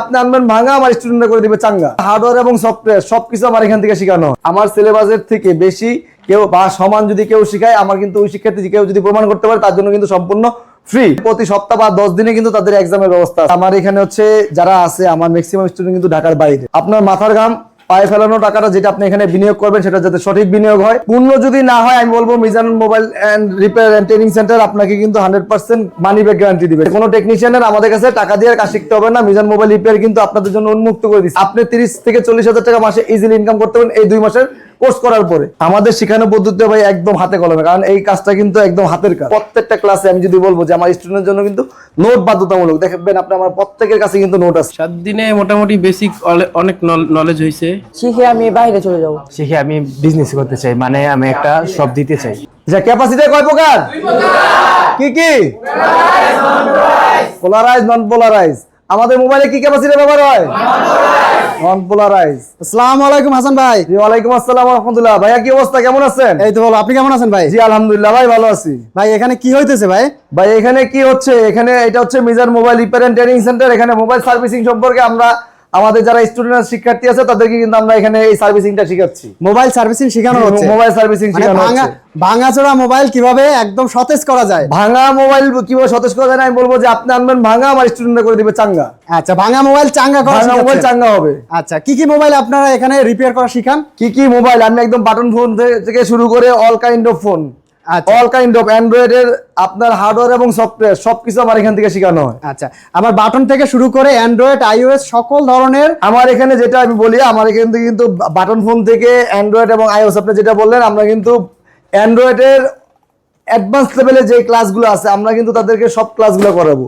আপনি আনবেন ভাঙা, আমার স্টুডেন্টরা করে দিবে চাঙ্গা। হার্ডওয়্যার এবং সফটওয়্যার সবকিছু আমার এখান থেকে শেখানো। আমার সিলেবাসের থেকে বেশি কেউ বা সমান যদি কেউ শিখায়, আমার কিন্তু ওই শিক্ষার্থী কেউ যদি প্রমাণ করতে পারে, তার জন্য কিন্তু সম্পূর্ণ ফ্রি প্রতি সপ্তাহ বা দশ দিনে কিন্তু তাদের এক্সামের ব্যবস্থা আমার এখানে হচ্ছে, যারা আছে, আমার ম্যাক্সিমাম স্টুডেন্ট কিন্তু ঢাকার বাইরে। আপনার মাথার ঘাম পায়ে ফেলানো টাকাটা যেটা আপনি এখানে বিনিয়োগ করবেন, সেটা যাতে সঠিক বিনিয়োগ হয়। পূর্ণ যদি না হয়, আমি বলব Mizan mobile and repair and training centre আপনাকে কিন্তু hundred percent money back guarantee দিবে। কোনো টেকনিশিয়ানের আমাদের কাছে টাকা দিয়ে কাজ শিখতে হবে না। মিজান মোবাইল রিপেয়ার কিন্তু আপনাদের জন্য উন্মুক্ত করে দিচ্ছে। আপনি তিরিশ থেকে চল্লিশ হাজার টাকা মাসে ইজিলি ইনকাম করতে পারেন এই দুই মাসের কোর্স করার পরে। আমাদের শেখানো পদ্ধতি ভাই একদম হাতে কলমে কারণ এই কাজটা কিন্তু একদম হাতের কাজ। প্রত্যেকটা ক্লাসে আমি যদি বলব যে আমার স্টুডেন্টের জন্য কিন্তু নোট বাধ্যতামূলক। দেখবেন আপনি আমার প্রত্যেকের কাছে কিন্তু নোট আছে। সাত দিনে মোটামুটি বেসিক অনেক নলেজ হয়েছে। শিখে আমি বাইরে চলে যাব। শিখে আমি বিজনেস করতে চাই মানে আমি একটা শপ দিতে চাই। যে ক্যাপাসিটি কয় প্রকার? কি কি? পোলারাইজ নন পোলারাইজ আমাদের মোবাইলে কি ক্যাপাসিটি ব্যবহার হয় নন পোলারাইজ আসসালামু আলাইকুম হাসান ভাই। আসসালাম ভাইয়া কি অবস্থা? কেমন আছেন? এই তো আপনি কেমন আছেন ভাই? জি আলহামদুলিল্লাহ ভাই ভালো আছি। ভাই এখানে কি হইতেছে ভাই? ভাই এখানে কি হচ্ছে? এখানে এটা হচ্ছে Mizan mobile repair and training centre. এখানে মোবাইল সার্ভিসিং সম্পর্কে আমরা আমাদের যারা স্টুডেন্ট শিক্ষার্থী আছে তাদেরকে কিন্তু আমরা এখানে এই সার্ভিসিংটা শিখাচ্ছি। মোবাইল সার্ভিসিং শেখানো হচ্ছে। মোবাইল সার্ভিসিং মানে শেখানো ভাঙা হচ্ছে। ভাঙাচোরা মোবাইল কীভাবে একদম সতেজ করা যায়? ভাঙা মোবাইল কীভাবে সতেজ করা যায় আমি বলব যে আপনি আনবেন ভাঙা আমার স্টুডেন্টরা করে দিবে চাঙ্গা। আচ্ছা ভাঙা মোবাইল চাঙ্গা করা ভাঙা মোবাইল চাঙ্গা হবে। আচ্ছা কি কি মোবাইল আপনারা এখানে রিপেয়ার করা শিখান? কি কি মোবাইল আমি একদম বাটন ফোন থেকে শুরু করে all kind of phone. All kind of Android এর আপনার হার্ডওয়্যার এবং সফটওয়্যার সবকিছু আমার এখান থেকে শেখানো হয়। আচ্ছা আমার বাটন থেকে শুরু করে অ্যান্ড্রয়েড আইওএস সকল ধরনের আমার এখানে যেটা আমি বলি আমার এখান থেকে কিন্তু বাটন ফোন থেকে অ্যান্ড্রয়েড এবং আইওএস আপনি যেটা বললেন আমরা কিন্তু অ্যান্ড্রয়েডের অ্যাডভান্স লেভেলে যে ক্লাসগুলো আছে আমরা কিন্তু তাদেরকে সব ক্লাসগুলো করাবো।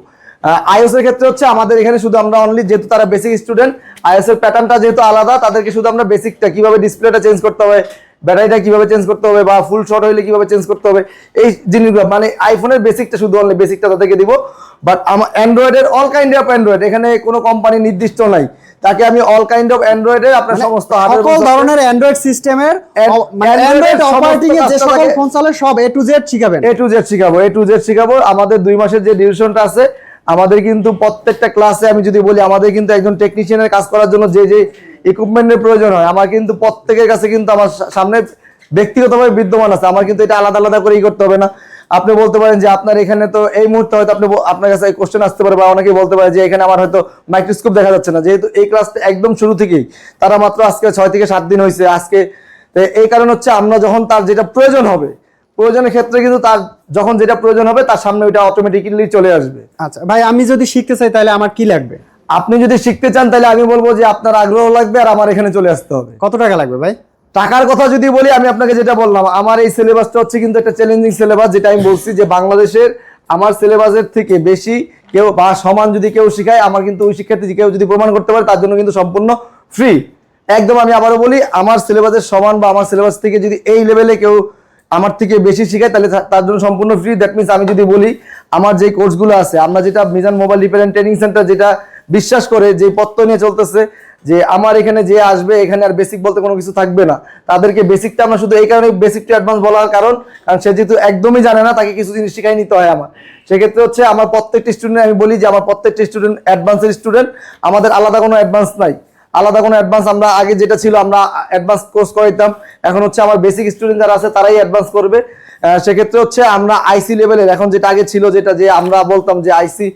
আইওএস এর ক্ষেত্রে হচ্ছে আমাদের এখানে শুধু আমরা অনলি যেহেতু তারা বেসিক স্টুডেন্ট আইওএস এর প্যাটার্নটা যেহেতু আলাদা তাদেরকে শুধু আমরা বেসিকটা কীভাবে ডিসপ্লেটা চেঞ্জ করতে হবে ব্যাটারিটা কীভাবে চেঞ্জ করতে হবে বা ফুল শর্ট হইলে কীভাবে চেঞ্জ করতে হবে এই জিনিসগুলো মানে আইফোনের বেসিকটা শুধু অনলি বেসিকটা তাদেরকে দিব। বাট আমার অ্যান্ড্রয়েডের অল কাইন্ড অফ অ্যান্ড্রয়েড এখানে কোনো কোম্পানি নির্দিষ্ট নাই। তাকে আমি অল কাইন্ড অফ অ্যান্ড্রয়েডের আপনার সমস্ত সকল ধরনের অ্যান্ড্রয়েড সিস্টেমের মানে অ্যান্ড্রয়েড অপারেটিং এর যে সকল ফোন চলে সব এ টু জেড শিখাবেন। এ টু জেড শিখাবো এ টু জেড শিখাবো। আমাদের দুই মাসের যে ডিউরেশনটা আছে আমাদের কিন্তু প্রত্যেকটা ক্লাসে আমি যদি বলি আমাদের কিন্তু একজন টেকনিশিয়ানের কাজ করার জন্য যে যে ইকুইপমেন্টের প্রয়োজন হয়। আমার কিন্তু প্রত্যেকের কাছে কিন্তু আমার সামনে ব্যক্তিগতভাবে বিদ্যমান আছে। আমার কিন্তু এটা আলাদা আলাদা করেই করতে হবে না। আপনি বলতে পারেন যে আপনার এখানে তো এই মুহূর্তে হয়তো আপনি আপনার কাছে কোশ্চেন আসতে পারে বা অনেকেই বলতে পারে যে এখানে আমার হয়তো মাইক্রোস্কোপ দেখা যাচ্ছে না। যেহেতু এই ক্লাসটা একদম শুরু থেকেই, তারা মাত্র আজকে ছয় থেকে সাত দিন হয়েছে আজকে। এই কারণ হচ্ছে আমরা যখন তার যেটা প্রয়োজন হবে, প্রয়োজনের ক্ষেত্রে কিন্তু তার যখন যেটা প্রয়োজন হবে, তার সামনে ওইটা অটোমেটিক্যালি চলে আসবে। আচ্ছা ভাই, আমি যদি শিখতে চাই তাহলে আমার কি লাগবে? আপনি যদি শিখতে চান তাহলে আমি বলব যে আপনার আগ্রহ লাগবে আর আমার এখানে চলে আসতে হবে। কত টাকা লাগবে ভাই? টাকার কথা যদি বলি আমি আপনাকে যেটা বললাম আমার এই সিলেবাসটা হচ্ছে কিন্তু একটা চ্যালেঞ্জিং সিলেবাস যেটা আমি বলছি যে বাংলাদেশের আমার সিলেবাসের থেকে বেশি কেউ বা সমান যদি কেউ শিখায় আমার কিন্তু ওই শিক্ষার্থী কেউ যদি প্রমাণ করতে পারে তার জন্য কিন্তু সম্পূর্ণ ফ্রি একদম আমি আবারও বলি আমার সিলেবাসের সমান বা আমার সিলেবাস থেকে যদি এই লেভেলে কেউ আমার থেকে বেশি শিখায় তাহলে তার জন্য সম্পূর্ণ ফ্রি দ্যাট মিনস আমি যদি বলি আমার যে কোর্সগুলো আছে আমরা যেটা Mizan mobile repair and training centre যেটা বিশ্বাস করে যে পত্র নিয়ে চলতেছে, যে আমার এখানে যে আসবে, এখানে আর বেসিক বলতে কোনো কিছু থাকবে না। তাদেরকে বেসিকটা আমরা শুধু এই কারণে বেসিক টু অ্যাডভান্স বলার কারণ কারণ সে যেহেতু একদমই জানে না, তাকে কিছু জিনিস শিখাই নিতে হয় আমার। সেক্ষেত্রে হচ্ছে আমার প্রত্যেকটি স্টুডেন্ট আমি বলি যে আমার প্রত্যেকটি স্টুডেন্ট অ্যাডভান্সের স্টুডেন্ট আমাদের আলাদা কোনো অ্যাডভান্স নাই। আলাদা কোনো অ্যাডভান্স আমরা আগে যেটা ছিল আমরা অ্যাডভান্স কোর্স করাইতাম, এখন হচ্ছে আমার বেসিক স্টুডেন্ট যারা আছে, তারাই অ্যাডভান্স করবে। সেক্ষেত্রে হচ্ছে আমরা আইসি লেভেলের এখন যেটা আগে ছিল, যেটা যে আমরা বলতাম যে আইসি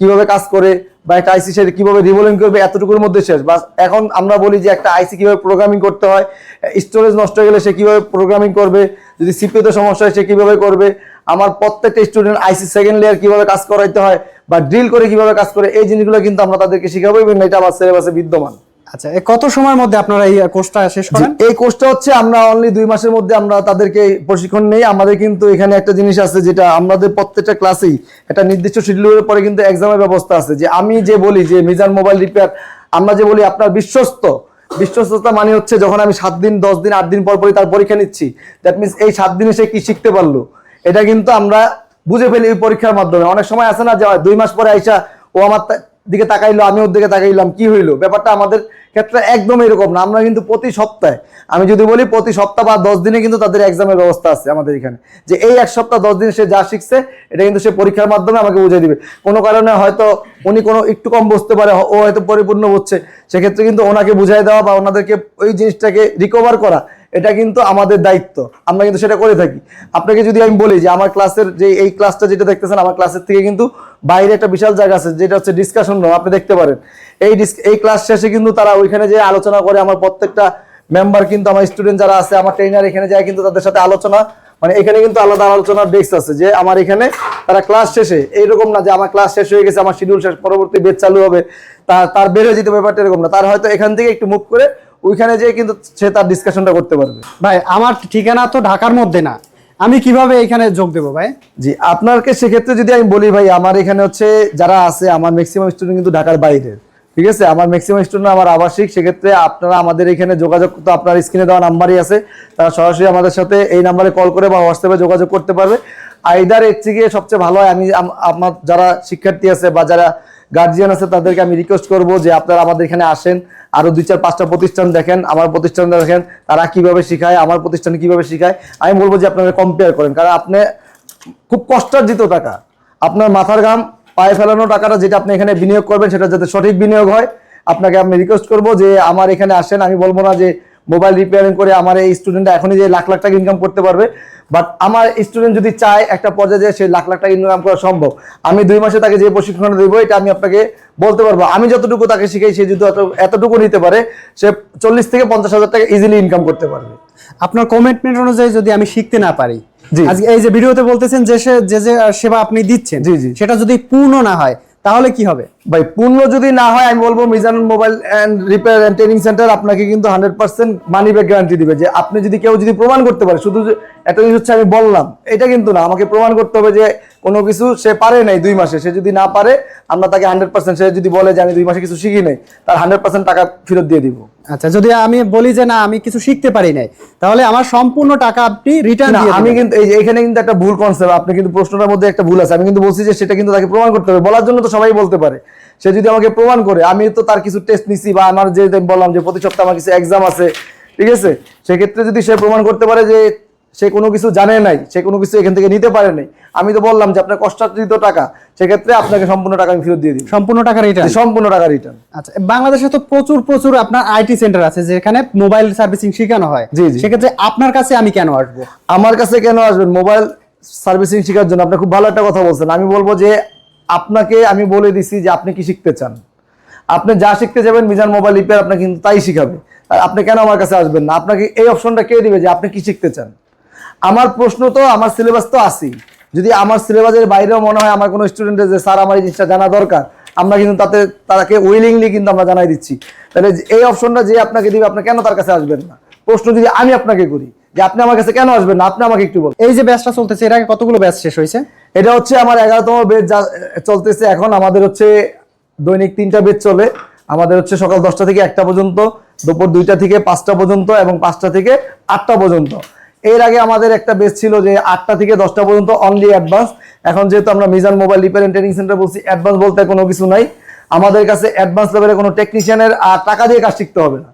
কীভাবে কাজ করে বা একটা আইসি সে কীভাবে রিভলিং করবে, এতটুকুর মধ্যে শেষ। বাস এখন আমরা বলি যে একটা আইসি কীভাবে প্রোগ্রামিং করতে হয় স্টোরেজ নষ্ট হয়ে গেলে সে কীভাবে প্রোগ্রামিং করবে, যদি সিপিওতে সমস্যা হয় সে কীভাবে করবে, আমার প্রত্যেকটা স্টুডেন্ট আইসি সেকেন্ড লেয়ার কীভাবে কাজ করাইতে হয় বা ড্রিল করে কীভাবে কাজ করে, এই জিনিসগুলো কিন্তু আমরা তাদেরকে শিখাবো এবং এটা আমার সিলেবাসে বিদ্যমান। আচ্ছা কত সময়ের মধ্যে আপনারা এই কোর্সটা শেষ করেন? এই কোর্সটা হচ্ছে আমরা অনলি দুই মাসের মধ্যে আমরা তাদেরকে প্রশিক্ষণ নেই। আমাদের কিন্তু এখানে একটা জিনিস আছে যেটা আমাদের প্রত্যেকটা ক্লাসেই একটা নির্দিষ্ট শিডিউলের পরে কিন্তু এক্সামের ব্যবস্থা আছে। যে আমি যে বলি যে মিজান মোবাইল রিপেয়ার আমরা যে বলি আপনার বিশ্বস্ত। বিশ্বস্ততা মানে হচ্ছে যখন আমি সাত দিন দশ দিন আট দিন পর পরই তার পরীক্ষা নিচ্ছি। দ্যাট মিনস এই সাত দিনে সে কি শিখতে পারল? এটা কিন্তু আমরা বুঝে ফেলি এই পরীক্ষার মাধ্যমে। অনেক সময় আছে না যে দুই মাস পরে আইসা ও আমার দিকে তাকাইলো আমি ওর দিকে তাকাইলাম কি হইল? ব্যাপারটা আমাদের ক্ষেত্রে একদম এরকম না, আমরা কিন্তু প্রতি সপ্তাহে, আমি যদি বলি প্রতি সপ্তাহ বা দশ দিনে কিন্তু তাদের এক্সামের ব্যবস্থা আছে আমাদের এখানে। যে এই এক সপ্তাহ, দশ দিনে সে যা শিখছে, এটা কিন্তু সে পরীক্ষার মাধ্যমে আমাকে বুঝিয়ে দিবে। কোনো কারণে হয়তো উনি কোনো একটু কম বুঝতে পারে, ও হয়তো পরিপূর্ণ হচ্ছে সেক্ষেত্রে কিন্তু ওনাকে বুঝাই দেওয়া বা ওনাদেরকে ওই জিনিসটাকে রিকভার করা এটা কিন্তু আমাদের দায়িত্ব। আমরা কিন্তু সেটা করে থাকি। আপনাকে যদি আমি বলি যে আমার ক্লাসের যে এই ক্লাসটা যেটা দেখতেছেন, আমার ক্লাসের থেকে কিন্তু বাইরে একটা বিশাল জায়গা আছে, যেটা হচ্ছে ডিসকাশন রুম আপনি দেখতে পারেন। এই এই ক্লাস শেষে কিন্তু তারা ওইখানে যে আলোচনা করে, আমার প্রত্যেকটা মেম্বার কিন্তু, আমার স্টুডেন্ট যারা আছে, আমার ট্রেনার এখানে যায় কিন্তু তাদের সাথে আলোচনা। মানে এখানে কিন্তু আলাদা আলোচনার ডেস্ক আছে যে আমার এখানে তারা ক্লাস শেষে, এইরকম না যে আমার ক্লাস শেষ হয়ে গেছে, আমার শিডিউল শেষ, পরবর্তী বেচ চালু হবে তার তার বের হয়ে যেতে ব্যাপারটা এরকম না। তার হয়তো এখান থেকে একটু মুভ করে ওইখানে যেয়ে কিন্তু সে তার ডিসকাশনটা করতে পারবে। ভাই আমার ঠিকানা তো ঢাকার মধ্যে না। আমি কীভাবে এখানে যোগ দেবো ভাই? জি আপনাকে সেক্ষেত্রে যদি আমি বলি ভাই আমার এখানে হচ্ছে যারা আছে আমার ম্যাক্সিমাম স্টুডেন্ট কিন্তু ঢাকার বাইরের ঠিক আছে? আমার ম্যাক্সিমাম স্টুডেন্ট আমার আবাসিক সেক্ষেত্রে আপনারা আমাদের এখানে যোগাযোগ তো আপনার স্ক্রিনে দেওয়া নাম্বারই আছে। তারা সরাসরি আমাদের সাথে এই নাম্বারে কল করে বা হোয়াটসঅ্যাপে যোগাযোগ করতে পারবে। আইদার এর থেকে সবচেয়ে ভালো হয় আমি আম- আমার যারা শিক্ষার্থী আছে বা যারা গার্জিয়ান আছে, তাদেরকে আমি রিকোয়েস্ট করব যে আপনারা আমাদের এখানে আসেন, আরও দুই চার পাঁচটা প্রতিষ্ঠান দেখেন, আমার প্রতিষ্ঠান দেখেন, তারা কীভাবে শিখায়, আমার প্রতিষ্ঠান কীভাবে শিখায়, আমি বলব যে আপনারা কম্পেয়ার করেন, কারণ আপনি খুব কষ্টার্জিত টাকা। আপনার মাথার ঘাম, পায়ে ফেলানো টাকাটা যেটা আপনি এখানে বিনিয়োগ করবেন, সেটা যাতে সঠিক বিনিয়োগ হয়, আপনাকে আমি রিকোয়েস্ট করব যে আমার এখানে আসেন, আমি বলব না যে মোবাইল রিপেয়ারিং করে আমার এই স্টুডেন্টরা এখনই যে লাখ লাখ টাকা ইনকাম করতে পারবে বাট আমার স্টুডেন্ট যদি চায় একটা পর্যায়ে সে লাখ লাখ টাকা ইনকাম করা সম্ভব আমি দুই মাসে তাকে যে প্রশিক্ষণ দেবো এটা আমি আপনাকে বলতে পারব আমি যতটুকু তাকে শিখাই সে যদি এতটুকু নিতে পারে সে চল্লিশ থেকে পঞ্চাশ হাজার টাকা ইজিলি ইনকাম করতে পারবে আপনার কমিটমেন্ট অনুযায়ী যদি আমি শিখতে না পারি। আজকে এই যে ভিডিওতে বলতেছেন যে সে- যে যে সেবা আপনি দিচ্ছেন জি, জি। সেটা যদি পূর্ণ না হয় তাহলে কি হবে? ভাই, পূর্ণ যদি না হয়, আমি বলব Mizan mobile and repair and training centre আপনাকে কিন্তু hundred percent money back guarantee দিবে যে, আপনি যদি কেউ যদি প্রমাণ করতে পারে, শুধু একটা জিনিস হচ্ছে আমি বললাম, এটা কিন্তু না। আমাকে প্রমাণ করতে হবে যে কোনো কিছু সে পারে নাই দুই মাসে। সে যদি না পারে, আমরা তাকে হান্ড্রেড পার্সেন্ট, সে যদি বলে যে আমি দুই মাসে কিছু শিখি নাই, তার হান্ড্রেড পার্সেন্ট টাকা ফেরত দিয়ে দিব। আচ্ছা যদি আমি বলি যে না আমি কিছু শিখতে পারি নাই তাহলে আমার সম্পূর্ণ টাকা আপনি রিটার্ন দিয়ে আমি কিন্তু এই এখানে কিন্তু একটা ভুল কনসেপ্ট আপনি কিন্তু প্রশ্নটার মধ্যে একটা ভুল আছে। আমি কিন্তু বলছি যে সেটা কিন্তু তাকে প্রমাণ করতে হবে। বলার জন্য তো সবাই বলতে পারে। সে যদি আমাকে প্রমাণ করে আমি তো তার কিছু টেস্ট নিছি বা আমার যে যে বললাম যে প্রতি সপ্তাহে আমার কিছু এক্সাম আছে ঠিক আছে? সেক্ষেত্রে যদি সে প্রমাণ করতে পারে যে সে কোনো কিছু জানে নাই সে কোনো কিছু এখান থেকে নিতে পারে নাই। আমি তো বললাম যে আপনার কষ্টার্জিত টাকা সেক্ষেত্রে আপনাকে সম্পূর্ণ টাকা আমি ফেরত দিয়ে দিই সম্পূর্ণ টাকা রিটার্ন সম্পূর্ণ টাকা রিটার্ন আচ্ছা বাংলাদেশে তো প্রচুর প্রচুর আপনার আইটি সেন্টার আছে যেখানে মোবাইল সার্ভিসিং শেখানো হয়। জি, জি। সেক্ষেত্রে আপনার কাছে আমি কেন আসব? আমার কাছে কেন আসবেন? মোবাইল সার্ভিসিং শেখার জন্য আপনি খুব ভালো একটা কথা বলছেন। আমি বলব যে আপনাকে আমি বলে দিছি যে আপনি কি শিখতে চান। আপনি যা শিখতে যাবেন মিজান মোবাইল রিপেয়ার আপনাকে কিন্তু তাই শিখাবে। আর আপনি কেন আমার কাছে আসবেন না? আপনাকে এই অপশনটা কে দিবে যে আপনি কি শিখতে চান? আমার প্রশ্ন তো আমার সিলেবাস তো আছেই। যদি আমার সিলেবাসের বাইরেও মনে হয় আমার কোনো স্টুডেন্টের যে স্যার আমার এই জিনিসটা জানা দরকার আমরা কিন্তু তাতে তাকে উইলিংলি কিন্তু আমরা জানাই দিচ্ছি। তাহলে এই অপশনটা যে আপনাকে দিবে আপনি কেন তার কাছে আসবেন না? প্রশ্ন যদি আমি আপনাকে করি যে আপনি আমার কাছে কেন আসবেন না আপনি আমাকে একটু বলুন। এই যে ব্যাচটা চলতেছে এর আগে কতগুলো ব্যাচ শেষ হয়েছে? এটা হচ্ছে আমার এগারোতম বেচ যা চলতেছে এখন। আমাদের হচ্ছে দৈনিক তিনটা বেচ চলে। আমাদের হচ্ছে সকাল দশটা থেকে একটা পর্যন্ত দুপুর দুইটা থেকে পাঁচটা পর্যন্ত এবং পাঁচটা থেকে আটটা পর্যন্ত। এর আগে আমাদের একটা বেস ছিল যে আটটা থেকে দশটা পর্যন্ত অনলি অ্যাডভান্স এখন যেহেতু আমরা Mizan mobile repair and training centre বলছি অ্যাডভান্স বলতে কোনো কিছু নাই। আমাদের কাছে অ্যাডভান্স লেভেলে কোনো টেকনিশিয়ানের আর টাকা দিয়ে কাজ শিখতে হবে না।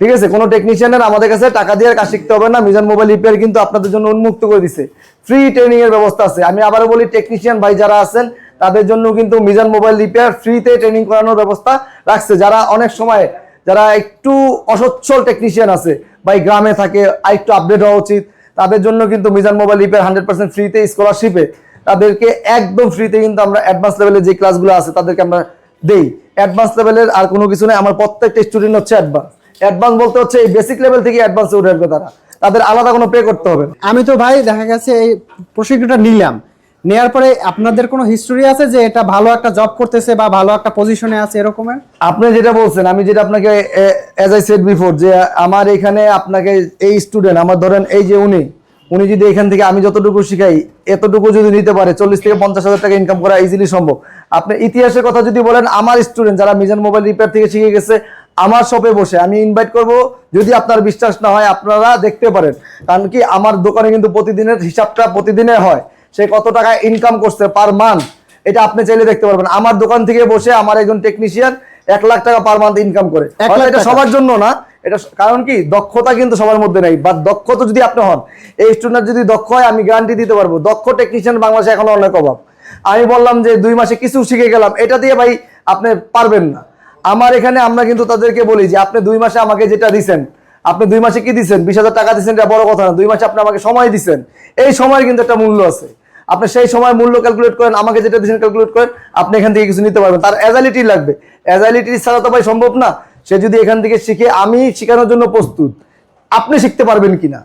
ঠিক আছে? কোনো টেকনিশিয়ানের আমাদের কাছে টাকা দিয়ে কাজ শিখতে হবে না। মিজান মোবাইল রিপেয়ার কিন্তু আপনাদের জন্য উন্মুক্ত করে দিছে। ফ্রি ট্রেনিং এর ব্যবস্থা আছে। আমি আবারও বলি টেকনিশিয়ান ভাই যারা আছেন, তাদের জন্য কিন্তু মিজান মোবাইল রিপেয়ার ফ্রিতে ট্রেনিং করানোর ব্যবস্থা রাখছে। যারা অনেক সময় যারা একটু অসচ্ছল টেকনিশিয়ান আছে বা গ্রামে থাকে আর একটু আপডেট হওয়া উচিত। তাদের জন্য কিন্তু Mizan mobile repair hundred percent ফ্রিতে স্কলারশিপে তাদেরকে একদম ফ্রিতে কিন্তু আমরা অ্যাডভান্স লেভেলের যে ক্লাসগুলো আছে, তাদেরকে আমরা দেই। অ্যাডভান্স লেভেলের আর কোনো কিছু নেই। আমার প্রত্যেকটা স্টুডেন্ট হচ্ছে অ্যাডভান্স অ্যাডভান্স বলতে হচ্ছে এই বেসিক লেভেল থেকে অ্যাডভান্সে উঠে আসবে তারা। তাদের আলাদা কোনো পে করতে হবে আমি তো ভাই, দেখা গেছে এই প্রশিক্ষণটা নিলাম। নেয়ার পরে আপনাদের কোনো হিস্টোরি আছে যে এটা ভালো একটা জব করতেছে বা ভালো একটা পজিশনে আছে এরকমের? আপনি যেটা বলছেন, আমি যেটা আপনাকে অ্যাজ আই সেড বিফোর যে আমার এখানে আপনাকে এই স্টুডেন্ট আমার ধরেন এই যে উনি উনি যদি এখান থেকে আমি যতটুকু শিখাই, এতটুকু যদি নিতে পারে, চল্লিশ থেকে পঞ্চাশ হাজার টাকা ইনকাম করা ইজিলি সম্ভব। আপনি ইতিহাসের কথা যদি বলেন, আমার স্টুডেন্ট যারা মিজান মোবাইল রিপেয়ার থেকে শিখে গেছে, আমার শপে বসে আমি ইনভাইট করব, যদি আপনার বিশ্বাস না হয়, আপনারা দেখতে পারেন। কারণ কি, আমার দোকানে কিন্তু প্রতিদিনের হিসাবটা প্রতিদিনের হয়। সে কত টাকা ইনকাম করছে পার মান্থ এটা আপনি চাইলে দেখতে পারবেন। আমার দোকান থেকে বসে আমার একজন টেকনিশিয়ান এক লাখ টাকা পার মান্থ ইনকাম করে। এটা সবার জন্য না এটা কারণ কি দক্ষতা কিন্তু সবার মধ্যে নেই। বা দক্ষতা যদি আপনি হন এই স্টুডেন্ট যদি দক্ষ হয় আমি গ্যারান্টি দিতে পারব। দক্ষ টেকনিশিয়ান বাংলাদেশে এখনও অনেক অভাব। আমি বললাম যে দুই মাসে কিছু শিখে গেলাম। এটা দিয়ে ভাই আপনি পারবেন না। আমার এখানে আমরা কিন্তু তাদেরকে বলি যে আপনি দুই মাসে আমাকে যেটা দিছেন আপনি দুই মাসে কি দিচ্ছেন বিশ হাজার টাকা দিচ্ছেন এটা বড় কথা না। দুই মাসে আপনি আমাকে সময় দিচ্ছেন এই সময়ের কিন্তু একটা মূল্য আছে। আপনি সেই সময় মূল্য ক্যালকুলেট করেন, আমাকে যেটা দিচ্ছেন ক্যালকুলেট করেন, আপনি এখান থেকে কিছু নিতে পারবেন। তার অ্যাজালিটি লাগবে। অ্যাজালিটি ছাড়া তো ভাই সম্ভব না। সে যদি এখান থেকে শিখে, আমি শেখানোর জন্য প্রস্তুত। আপনি শিখতে পারবেন কিনা?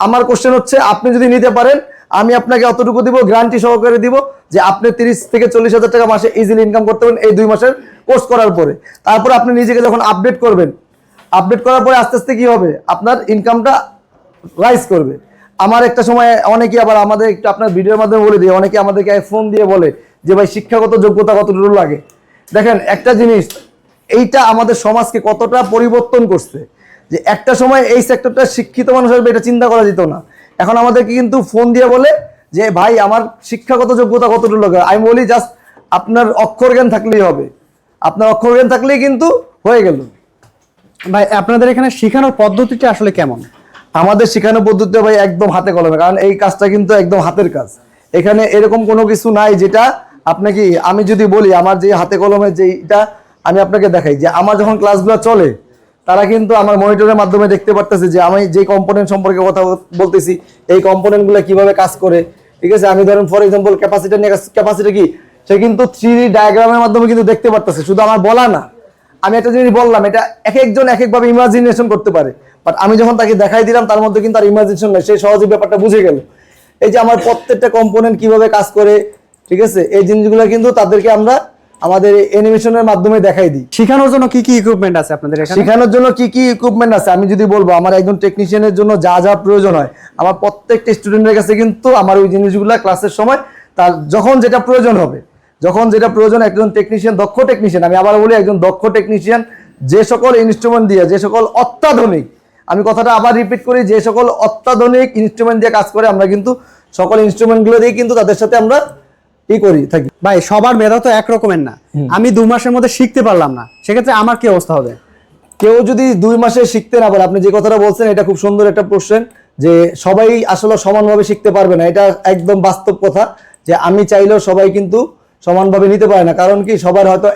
আমার কোশ্চেন হচ্ছে, আপনি যদি নিতে পারেন, আমি আপনাকে অতটুকু দিব গ্যারান্টি সহকারে দিব যে আপনি তিরিশ থেকে চল্লিশ হাজার টাকা মাসে ইজিলি ইনকাম করতে পারেন এই দুই মাসের কোর্স করার পরে। তারপর আপনি নিজেকে যখন আপডেট করবেন আপডেট করার পরে আস্তে আস্তে কি হবে? আপনার ইনকামটা রাইজ করবে। আমার একটা সময় অনেকে আবার আমাদের একটু আপনার ভিডিওর মাধ্যমে বলে দিয়ে, অনেকে আমাদেরকে ফোন দিয়ে বলে যে ভাই শিক্ষাগত যোগ্যতা কতটুকু লাগে? দেখেন, একটা জিনিস, এইটা আমাদের সমাজকে কতটা পরিবর্তন করছে, যে একটা সময় এই সেক্টরটা শিক্ষিত মানুষ আসবে, এটা চিন্তা করা যেত না। এখন আমাদেরকে কিন্তু ফোন দিয়ে বলে যে, ভাই, আমার শিক্ষাগত যোগ্যতা কতটুকু লাগে? আমি বলি, জাস্ট আপনার অক্ষর জ্ঞান থাকলেই হবে। আপনার অক্ষর জ্ঞান থাকলেই কিন্তু হয়ে গেল। ভাই, আপনাদের এখানে শেখানোর পদ্ধতিটা আসলে কেমন? আমাদের শেখানো পদ্ধতি ভাই একদম হাতে কলমে, কারণ এই কাজটা কিন্তু একদম হাতের কাজ। এখানে এরকম কোনো কিছু নাই যেটা আপনাকে আমি যদি বলি, আমার যে হাতে কলমে যেটা আমি আপনাকে দেখাই, যে আমার যখন ক্লাসগুলো চলে, তারা কিন্তু আমার মনিটরের মাধ্যমে দেখতে পারতেছে যে আমি যে কম্পোনেন্ট সম্পর্কে কথা বলতেছি, এই কম্পোনেন্টগুলো কীভাবে কাজ করে। ঠিক আছে? আমি ধরেন ফর এক্সাম্পল ক্যাপাসিটি নিয়ে ক্যাপাসিটি কি? সে কিন্তু থ্রি ডায়াগ্রামের মাধ্যমে কিন্তু দেখতে পারতেছে, শুধু আমার বলা না। আমি একটা জিনিস বললাম, এটা এক একজন এক একভাবে ইমাজিনেশন করতে পারে। বাট আমি যখন তাকে দেখাই দিলাম তার মধ্যে কিন্তু আর ইমাজিনেশন নেই। সেই সহজে ব্যাপারটা বুঝে গেল। এই যে আমার প্রত্যেকটা কম্পোনেন্ট কীভাবে কাজ করে ঠিক আছে? এই জিনিসগুলো কিন্তু তাদেরকে আমরা আমাদের অ্যানিমেশনের মাধ্যমে দেখাই দিই। শেখানোর জন্য কি কি ইকুইপমেন্ট আছে আপনাদের এখানে? শেখানোর জন্য কি কি ইকুইপমেন্ট আছে? আমি যদি বলব আমার একজন টেকনিশিয়ানের জন্য যা যা প্রয়োজন হয় আমার প্রত্যেকটা স্টুডেন্টের কাছে কিন্তু আমার ওই জিনিসগুলো ক্লাসের সময় তার যখন যেটা প্রয়োজন হবে যখন যেটা প্রয়োজন একজন টেকনিশিয়ান দক্ষ টেকনিশিয়ান আমি আবার বলি একজন দক্ষ টেকনিশিয়ান যে সকল ইনস্ট্রুমেন্ট দিয়ে যে সকল অত্যাধুনিক আমি কথাটা আবার রিপিট করি যে সকল অত্যাধুনিক ইনস্ট্রুমেন্ট দিয়ে কাজ করে আমরা কিন্তু সকল ইনস্ট্রুমেন্টগুলো দিয়ে কিন্তু তাদের সাথে আমরা ই করি থাকি। ভাই সবার মেধা তো এক রকমের না। আমি দু মাসের মধ্যে শিখতে পারলাম না। সেক্ষেত্রে আমার কি অবস্থা হবে? কেউ যদি দুই মাসে শিখতে না পারে আপনি যে কথাটা বলছেন এটা খুব সুন্দর একটা কোশ্চেন যে সবাই আসলে সমানভাবে শিখতে পারবে না। এটা একদম বাস্তব কথা যে আমি চাইলেও সবাই কিন্তু সমানভাবে নিতে পারে না। কারণ কি সবার হয়তো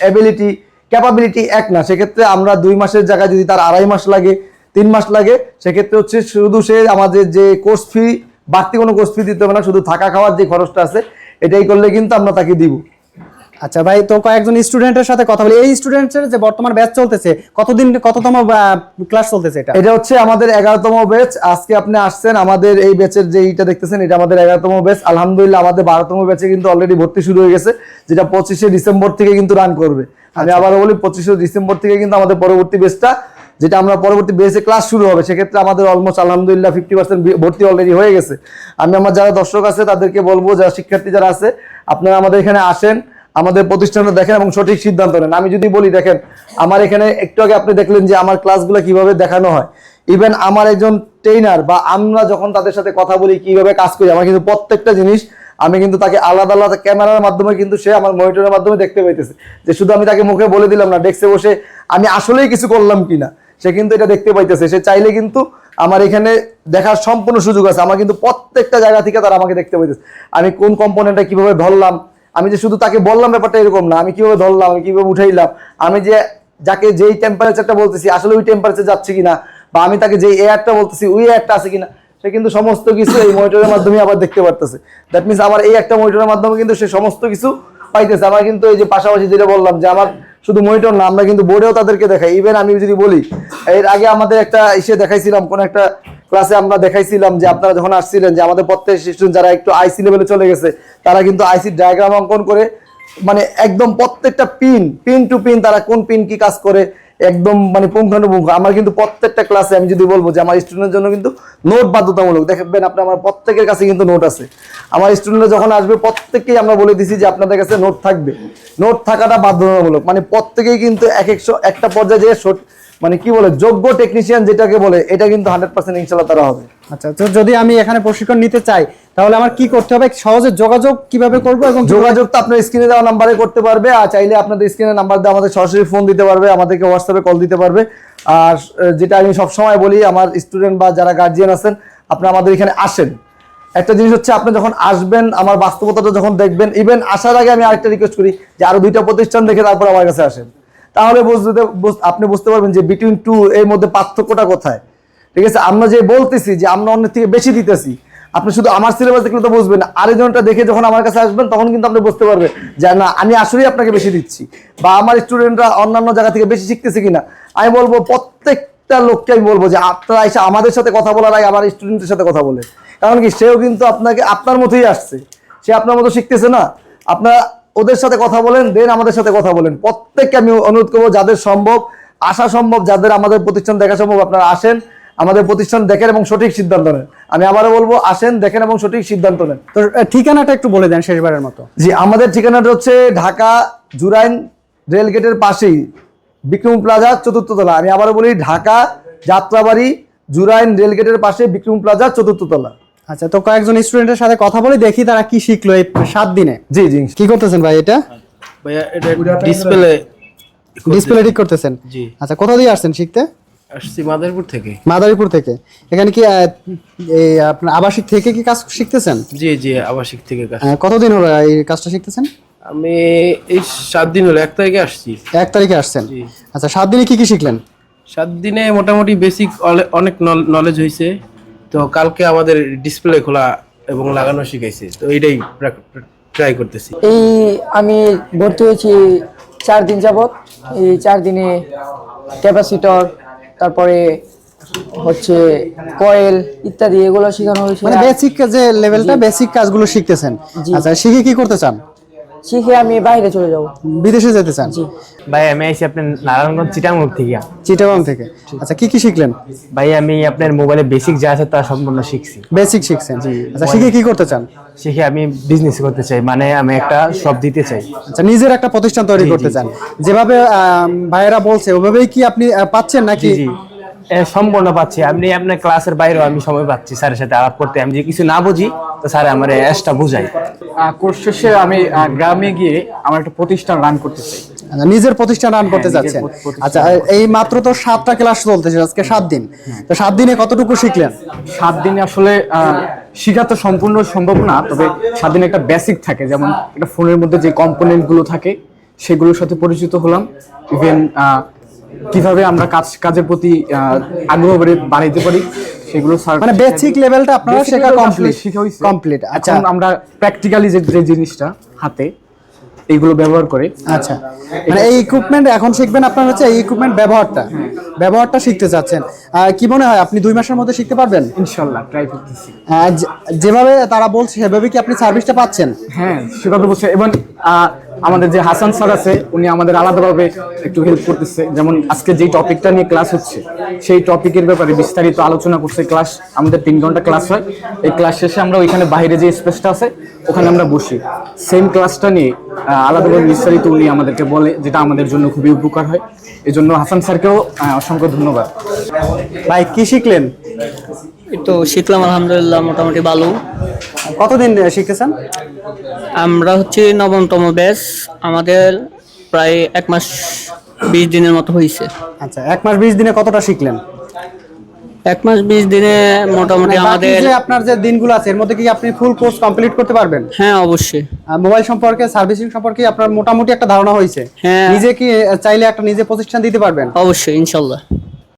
অ্যাবিলিটি ক্যাপাবিলিটি এক না। সেক্ষেত্রে আমরা দুই মাসের জায়গায় যদি তার আড়াই মাস লাগে তিন মাস লাগে সেক্ষেত্রে হচ্ছে শুধু সে আমাদের যে কোর্স ফি বাড়তি কোনো কোর্স ফি দিতে হবে না শুধু থাকা খাওয়ার যে খরচটা আছে এটাই করলে কিন্তু আমরা তাকে দিব। আচ্ছা ভাই তো কয়েকজন স্টুডেন্টের সাথে কথা বলি। এই স্টুডেন্টের যে বর্তমান ব্যাচ চলতেছে কতদিন কততম ক্লাস চলতেছে এটা? এটা হচ্ছে আমাদের এগারোতম ব্যাচ আজকে আপনি আসছেন আমাদের এই ব্যাচের যে এইটা দেখতেছেন এটা আমাদের এগারোতম ব্যাচ আলহামদুলিল্লাহ আমাদের বারোতম ব্যাচে কিন্তু অলরেডি ভর্তি শুরু হয়ে গেছে যেটা পঁচিশে ডিসেম্বর থেকে কিন্তু রান করবে। আমি আবারও বলি পঁচিশে ডিসেম্বর থেকে কিন্তু আমাদের পরবর্তী ব্যাচটা যেটা আমরা পরবর্তী বেসে ক্লাস শুরু হবে, সেক্ষেত্রে আমাদের অলমোস্ট আলহামদুলিল্লাহ ফিফটি পার্সেন্ট ভর্তি অলরেডি হয়ে গেছে। আমি আমার যারা দর্শক আছে, তাদেরকে বলব, যারা শিক্ষার্থী যারা আছে, আপনারা আমাদের এখানে আসেন, আমাদের প্রতিষ্ঠানটা দেখেন এবং সঠিক সিদ্ধান্ত নেন। আমি যদি বলি, দেখেন, আমার এখানে একটু আগে আপনি দেখলেন যে আমার ক্লাসগুলো কীভাবে দেখানো হয়। ইভেন আমার একজন ট্রেনার বা আমরা যখন তাদের সাথে কথা বলি, কীভাবে কাজ করি, আমার কিন্তু প্রত্যেকটা জিনিস, আমি কিন্তু তাকে আলাদা আলাদা ক্যামেরার মাধ্যমে কিন্তু সে আমার মনিটরের মাধ্যমে দেখতে পাইতেছে। যে শুধু আমি তাকে মুখে বলে দিলাম না, ডেস্কে বসে আমি আসলেই কিছু করলাম কিনা। সে কিন্তু এটা দেখতে পাইতেছে। সে চাইলে কিন্তু আমার এখানে দেখার সম্পূর্ণ সুযোগ আছে। আমার কিন্তু প্রত্যেকটা জায়গা থেকে তারা আমাকে দেখতে পাইতেছে। আমি কোন কম্পোনেন্টটা কীভাবে ধরলাম? আমি যে শুধু তাকে বললাম ব্যাপারটা এরকম না। আমি কীভাবে ধরলাম? আমি কীভাবে উঠাইলাম? আমি যে যাকে যেই টেম্পারেচারটা বলতেছি, আসলে ওই টেম্পারেচার যাচ্ছে কিনা? বা আমি তাকে যেই এয়ারটা বলতেছি, ওই এয়ারটা আছে কিনা? সে কিন্তু সমস্ত কিছু এই মনিটরের মাধ্যমে আবার দেখতে পারতেছে। দ্যাট মিনস আমার এই একটা মনিটরের মাধ্যমে কিন্তু সে সমস্ত কিছু পাইতেছে। আমার কিন্তু এই যে পাশাপাশি যেটা বললাম যে আমার শুধু মনিটর না, আমরা কিন্তু বোর্ডেও তাদেরকে দেখাই। ইভেন আমি যদি বলি, এর আগে আমাদের একটা ইসে দেখাইছিলাম, কোন একটা ক্লাসে আমরা দেখাইছিলাম যে আপনারা যখন আসছিলেন, যে আমাদের প্রত্যেক স্টুডেন্ট যারা একটু আইসি লেভেলে চলে গেছে, তারা কিন্তু আইসি ডায়াগ্রাম অঙ্কন করে মানে একদম প্রত্যেকটা পিন পিন টু পিন তারা কোন পিন কি কাজ করে একদম মানে পুঙ্খানুপুঙ্খ। আমার কিন্তু প্রত্যেকটা ক্লাসে আমি যদি বলব যে আমার স্টুডেন্টের জন্য কিন্তু নোট বাধ্যতামূলক। দেখবেন আপনি আমার প্রত্যেকের কাছে কিন্তু নোট আছে। আমার স্টুডেন্টরা যখন আসবে, প্রত্যেককেই আমরা বলে দিছি যে আপনাদের কাছে নোট থাকবে। নোট থাকাটা বাধ্যতামূলক। মানে প্রত্যেকেই কিন্তু এক একশো, একটা পর্যায়ে যে মানে কি বলে যোগ্য টেকনিশিয়ান যেটাকে বলে এটা কিন্তু হান্ড্রেড পার্সেন্ট ইনশাল্লাহ তারা হবে। আচ্ছা তো যদি আমি এখানে প্রশিক্ষণ নিতে চাই তাহলে আমার কি করতে হবে? সহজে যোগাযোগ কীভাবে করব এবং যোগাযোগ তো আপনার স্ক্রিনে দেওয়া নাম্বারে করতে পারবে আর চাইলে আপনাদের স্ক্রিনে নাম্বার দিয়ে আমাদের সরাসরি ফোন দিতে পারবে আমাদেরকে হোয়াটসঅ্যাপে কল দিতে পারবে। আর যেটা আমি সবসময় বলি আমার স্টুডেন্ট বা যারা গার্জিয়ান আছেন আপনারা আমাদের এখানে আসেন। একটা জিনিস হচ্ছে আপনি যখন আসবেন আমার বাস্তবতাটা যখন দেখবেন ইভেন আসার আগে আমি আরেকটা রিকোয়েস্ট করি যে আরও দুইটা প্রতিষ্ঠান দেখে তারপর আমার কাছে আসেন। তাহলে বুঝতে আপনি বুঝতে পারবেন যে বিটুইন টু এর মধ্যে পার্থক্যটা কোথায়। ঠিক আছে? আমরা যে বলতেছি যে আমরা অন্যের থেকে বেশি দিতেছি, আপনি শুধু আমার সিলেবাস দেখলে তো বুঝবেন, আরেকজনটা দেখে যখন আমার কাছে আসবেন, তখন কিন্তু আপনি বুঝতে পারবেন যে না, আমি আসলেই আপনাকে বেশি দিচ্ছি বা আমার স্টুডেন্টরা অন্যান্য জায়গা থেকে বেশি শিখতেছে কিনা। আমি বলব প্রত্যেকটা লোককে আমি বলব যে আপনারা এসে আমাদের সাথে কথা বলার আগে আমার স্টুডেন্টের সাথে কথা বলে কারণ কি, সেও কিন্তু আপনাকে আপনার মতোই আসছে। সে আপনার মতো শিখতেছে না। আপনারা ওদের সাথে কথা বলেন দেন আমাদের সাথে কথা বলেন। প্রত্যেককে আমি অনুরোধ করব যাদের সম্ভব আসা সম্ভব যাদের আমাদের প্রতিষ্ঠান দেখা সম্ভব আপনারা আসেন আমাদের প্রতিষ্ঠান দেখেন এবং সঠিক সিদ্ধান্ত নেন। আমি আবারও বলব আসেন দেখেন এবং সঠিক সিদ্ধান্ত নেন। তো ঠিকানাটা একটু বলে দেন শেষবারের মতো। জি আমাদের ঠিকানাটা হচ্ছে ঢাকা জুরাইন রেল গেটের পাশেই বিক্রম প্লাজা চতুর্থ তলা। আমি আবারও বলি ঢাকা যাত্রাবাড়ি জুরাইন রেল গেটের পাশে বিক্রম প্লাজা চতুর্থ তলা। আচ্ছা তো কয়েকজন স্টুডেন্টের সাথে কথা বলে দেখি তারা কি শিখলো এই সাত দিনে। জি জি। কি করতেছেন ভাই এটা? ভাইয়া এটা ডিসপ্লে ডিসপ্লে ঠিক করতেছেন? জি। আচ্ছা কোথা দিয়ে আসছেন শিখতে? আসছি মাদারপুর থেকে। মাদারীপুর থেকে। এখানে কি এই আপনার আবাসিক থেকে কি কাজ শিখতেছেন? জি জি আবাসিক থেকে কাজ কতদিন হলো এই কাজটা শিখতেছেন? আমি এই সাত দিন হলো এক তারিখে আসছি। এক তারিখে আসছেন। জি। আচ্ছা সাত দিনে কি কি শিখলেন? সাত দিনে মোটামুটি বেসিক অনেক নলেজ হয়েছে তো কালকে আমাদের ডিসপ্লে খোলা এবং লাগানো শিখাইছে। তো এইটাই ট্রাই করতেছি। এই আমি ভর্তি হয়েছি চার দিন যাবত এই চার দিনে ক্যাপাসিটর তারপরে হচ্ছে কয়েল ইত্যাদি এগুলো শেখানো হয়েছে। মানে বেসিক যে লেভেলটা বেসিক কাজগুলো শিখতেছেন। আচ্ছা শিখে কি করতে চান? শিখে আমি বাইরে চলে যাব। বিদেশে যেতে চান? ভাই আমি আইছি আপনার নারায়ণগঞ্জ চিটামুখ থেকে। চিটাগাং থেকে? আচ্ছা কি কি শিখলেন? ভাই আমি আপনার মোবাইলে বেসিক যা আছে তা সম্পূর্ণ শিখছি। বেসিক শিখছেন? আচ্ছা শিখে কি করতে চান? শিখে আমি বিজনেস করতে চাই মানে আমি একটা শপ দিতে চাই। আচ্ছা নিজের একটা প্রতিষ্ঠান তৈরি করতে চান। যেভাবে ভাইয়েরা বলছে ওভাবেই কি আপনি পাচ্ছেন নাকি? জি জি। এ, সম্পূর্ণ পাচ্ছি। আপনি আপনার ক্লাসের বাইরেও আমি সময় পাচ্ছি স্যারের সাথে আলাপ করতে। আমি যে কিছু না বুঝি তো স্যার আমার এক্সট্রা বুঝাই। কোর্স শেষে আমি গ্রামে গিয়ে আমার একটা প্রতিষ্ঠান রান করতে চাই। আচ্ছা, নিজের প্রতিষ্ঠান রান করতে যাচ্ছেন আচ্ছা এই মাত্র তো সাতটা ক্লাস চলতেছে আজকে সাত দিন। তো সাত দিনে কতটুকু শিখলেন? সাত দিনে আসলে আহ, শেখা তো সম্পূর্ণ সম্ভব না তবে সাত দিনে একটা বেসিক থাকে যেমন একটা ফোনের মধ্যে যে কম্পোনেন্টগুলো থাকে সেগুলোর সাথে পরিচিত হলাম। ইভেন কীভাবে আমরা কাজ কাজের প্রতি আগ্রহ বাড়ি- বাড়াইতে পারি সেগুলো মানে বেসিক লেভেলটা আপনারা শেখা কমপ্লিট। কমপ্লিট আচ্ছা। আমরা প্র্যাকটিক্যালি যে জিনিসটা হাতে এইগুলো ব্যবহার করে। আচ্ছা। মানে এই ইকুইপমেন্ট এখন শিখবেন আপনার হচ্ছে এই ইকুইপমেন্ট ব্যবহারটা ব্যবহারটা শিখতে চাচ্ছেন। কি মনে হয় আপনি দুই মাসের মধ্যে শিখতে পারবেন? ইনশাল্লাহ ট্রাই করতেছি। যেভাবে তারা বলছে সেভাবে কি আপনি সার্ভিসটা পাচ্ছেন? হ্যাঁ তো বলছে। এবং আমাদের যে হাসান স্যার আছে, উনি আমাদের আলাদাভাবে একটু হেল্প করতেছে। যেমন আজকে যেই টপিকটা নিয়ে ক্লাস হচ্ছে, সেই টপিকের ব্যাপারে বিস্তারিত আলোচনা করছে ক্লাস আমাদের তিন ঘণ্টা ক্লাস হয়। এই ক্লাস শেষে আমরা ওইখানে বাইরে যে স্পেসটা আছে, ওখানে আমরা বসি। সেম ক্লাসটা নিয়ে আলাদাভাবে বিস্তারিত উনি আমাদেরকে বলে, যেটা আমাদের জন্য খুবই উপকার হয়। এই জন্য হাসান স্যারকেও অসংখ্য ধন্যবাদ। ভাই, কি শিখলেন? তো শিখলাম আলহামদুলিল্লাহ মোটামুটি ভালো। কতদিন শিখেছেন? আমরা হচ্ছে নবমতম ব্যাচ আমাদের প্রায় এক মাস বিশ দিনের মতো হয়েছে আচ্ছা এক মাস বিশ দিনে কতটা শিখলেন? এক মাস বিশ দিনে মোটামুটি মানে আমাদের আপনার যে দিনগুলো আছে এর মধ্যে কি আপনি ফুল কোর্স কমপ্লিট করতে পারবেন? হ্যাঁ অবশ্যই। মোবাইল সম্পর্কে সার্ভিসিং সম্পর্কে আপনার মোটামুটি একটা ধারণা হয়েছে হ্যাঁ। নিজে কি চাইলে একটা নিজে প্রতিষ্ঠান দিতে পারবেন? অবশ্যই ইনশাল্লাহ।